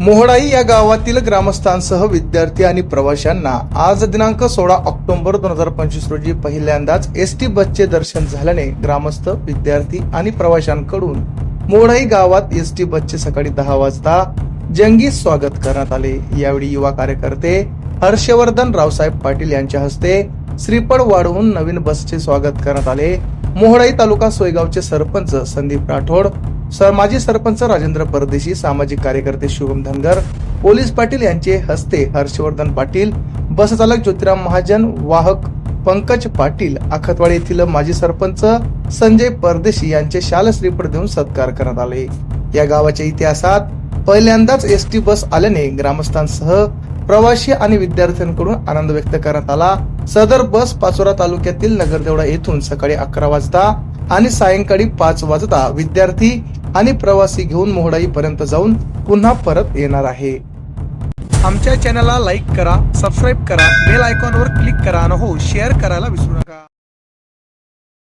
मोहडाई या गावातील ग्रामस्थांसह विद्यार्थी आणि प्रवाशांना आज दिनांक सोळा ऑक्टोबर दोन हजार पंचवीस रोजी पहिल्यांदाच एस टी बसचे दर्शन झाल्याने ग्रामस्थ विद्यार्थी आणि प्रवाशांकडून मोहडाई गावात एस टी बसचे सकाळी दहा वाजता जंगी स्वागत करण्यात आले. यावेळी युवा कार्यकर्ते हर्षवर्धन रावसाहेब पाटील यांच्या हस्ते श्रीफळ वाढवून नवीन बसचे स्वागत करण्यात आले. मोहडाई तालुका सोयगावचे सरपंच संदीप राठोड माजी सरपंच राजेंद्र परदेशी सामाजिक कार्यकर्ते शुभम धनगर पोलीस पाटील यांचे हस्ते हर्षवर्धन पाटील बसचालक ज्योतिराम महाजन वाहक पंकज पाटील आखतवाडी येथील माजी सरपंच संजय परदेशी यांचे शाल श्रीफळ देऊन सत्कार करण्यात आले. या गावाच्या इतिहासात पहिल्यांदाच एस टी बस आल्याने ग्रामस्थांसह प्रवासी आणि विद्यार्थ्यांकडून आनंद व्यक्त करण्यात आला. सदर बस पाचोरा तालुक्यातील नगरदेवडा येथून सकाळी अकरा वाजता आणि सायंकाळी पाच वाजता विद्यार्थी आणि प्रवासी घेऊन मोहडाई पर्यंत जाऊन पुन्हा परत येणार आहे. आमच्या चॅनलला लाईक करा सबस्क्राईब करा बेल आयकॉनवर क्लिक करा आणि हो शेअर करायला विसरू नका.